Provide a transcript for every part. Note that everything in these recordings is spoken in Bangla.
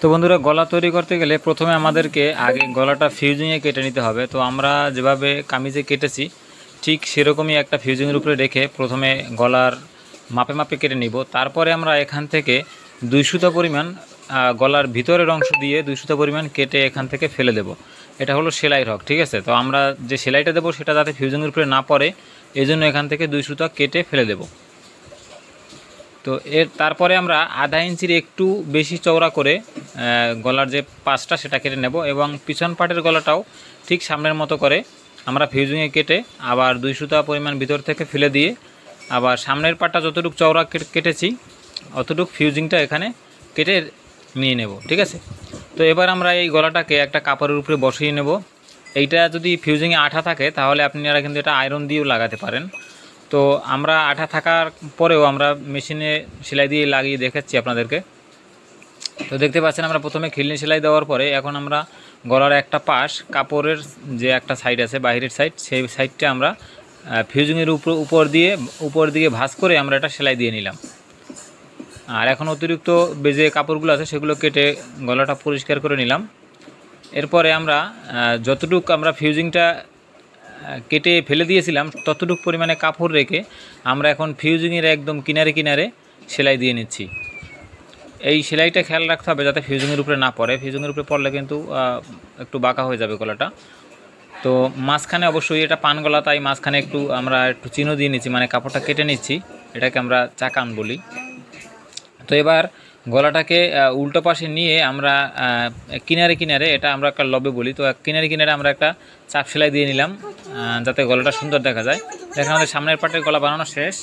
তো বন্ধুরা, গলা তৈরি করতে গেলে প্রথমে আমাদেরকে আগে গলাটা ফিউজিংয়ে কেটে নিতে হবে। তো আমরা যেভাবে কামিজে কেটেছি, ঠিক সেরকমই একটা ফিউজিংয়ের উপরে রেখে প্রথমে গলার মাপে মাপে কেটে নিব। তারপরে আমরা এখান থেকে দুই সুতা পরিমাণ গলার ভিতরের অংশ দিয়ে দুই সুতা পরিমাণ কেটে এখান থেকে ফেলে দেব। এটা হলো সেলাই রক ঠিক আছে? তো আমরা যে সেলাইটা দেবো, সেটা যাতে ফিউজিংয়ের উপরে না পড়ে এই জন্য এখান থেকে দুই সুতা কেটে ফেলে দেবো। তো এর তারপরে আমরা আধা ইঞ্চির একটু বেশি চওড়া করে গলার যে পাশটা সেটা কেটে নেব এবং পিছন পাটের গলাটাও ঠিক সামনের মতো করে আমরা ফিউজিংয়ে কেটে আবার দুই সুতা পরিমাণ ভিতর থেকে ফেলে দিয়ে আবার সামনের পাটটা যতটুকু চওড়া কেটেছি অতটুকু ফিউজিংটা এখানে কেটে নিয়ে নেব, ঠিক আছে? তো এবার আমরা এই গলাটাকে একটা কাপড়ের উপরে বসিয়ে নেব। এইটা যদি ফিউজিংয়ে আঠা থাকে তাহলে আপনারা কিন্তু এটা আয়রন দিয়েও লাগাতে পারেন। তো আমরা আঠা থাকার পরেও আমরা মেশিনে সেলাই দিয়ে লাগিয়ে দেখাচ্ছি আপনাদেরকে। তো দেখতে পাচ্ছেন আমরা প্রথমে খিলনি সেলাই দেওয়ার পরে এখন আমরা গলার একটা পাশ, কাপড়ের যে একটা সাইড আছে বাইরের সাইড সেই সাইডটা আমরা ফিউজিংয়ের উপর উপর দিয়ে, উপর দিকে ভাঁজ করে আমরা এটা সেলাই দিয়ে নিলাম। আর এখন অতিরিক্ত যে কাপড়গুলো আছে, সেগুলো কেটে গলাটা পরিষ্কার করে নিলাম। এরপরে আমরা যতটুক আমরা ফিউজিংটা কেটে ফেলে দিয়েছিলাম, ততটুকু পরিমাণে কাপড় রেখে আমরা এখন ফিউজিংয়ের একদম কিনারে কিনারে সেলাই দিয়ে নিচ্ছি। এই সেলাইটা খেয়াল রাখতে হবে যাতে ফিউজিংয়ের উপরে না পড়ে। ফিউজিংয়ের উপরে পড়লে কিন্তু একটু বাঁকা হয়ে যাবে গলাটা। তো মাঝখানে অবশ্যই এটা পান গলা, তাই মাঝখানে একটু আমরা একটু চিহ্ন দিয়ে নিচ্ছি মানে কাপড়টা কেটে নিচ্ছি। এটাকে আমরা চাকান বলি। তো এবার গলাটাকে উল্টো পাশে নিয়ে আমরা কিনারে কিনারে এটা আমরা একটা লবে বলি। তো কিনারে কিনারে আমরা একটা চাপ সেলাই দিয়ে নিলাম। যাতে গলাটা সুন্দর দেখা যায়। দেখেন আমাদের সামনের পাটের গলা বানানো শেষ।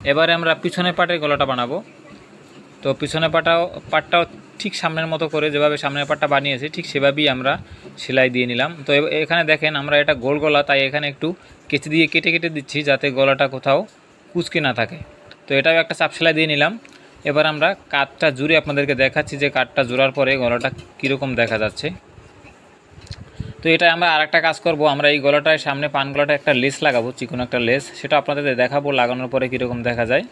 এবারে আমরা পিছনের পাটের গলাটা বানাবো। তো পিছনের পাটাও পাটটাও ঠিক সামনের মতো করে যেভাবে সামনের পাটটা বানিয়েছি, ঠিক সেভাবেই আমরা সেলাই দিয়ে নিলাম। তো এখানে দেখেন আমরা এটা গোল গলা, তাই এখানে একটু কেচি দিয়ে কেটে কেটে দিচ্ছি যাতে গলাটা কোথাও কুচকে না থাকে। তো এটাও একটা চাপ সেলাই দিয়ে নিলাম। এবার আমরা কাঠটা জুড়ে আপনাদেরকে দেখাচ্ছি যে কাঠটা জোড়ার পরে গলাটা কীরকম দেখা যাচ্ছে। তো এটা আমরা আরেকটা কাজ করব। আমরা এই গলাটায়, সামনে পান গলাটা একটা লেস লাগাবো, চিকন একটা লেস। সেটা আপনাদের দেখাবো, লাগানোর পরে কীরকম দেখা যায়।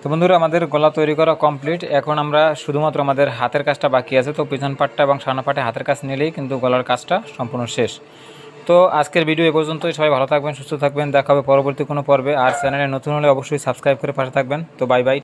তো বন্ধুরা, আমাদের গলা তৈরি করা কমপ্লিট এখন আমরা শুধুমাত্র আমাদের হাতের কাজটা বাকি আছে। তো পিছন পাটটা এবং সামনে পাটে হাতের কাজ নিলেই কিন্তু গলার কাজটা সম্পূর্ণ শেষ। তো আজকের ভিডিও এ পর্যন্তই। সবাই ভালো থাকবেন, সুস্থ থাকবেন। দেখা হবে পরবর্তী কোনো পর্বে। আর চ্যানেলে নতুন হলে অবশ্যই সাবস্ক্রাইব করে পাশে থাকবেন। তো বাই বাই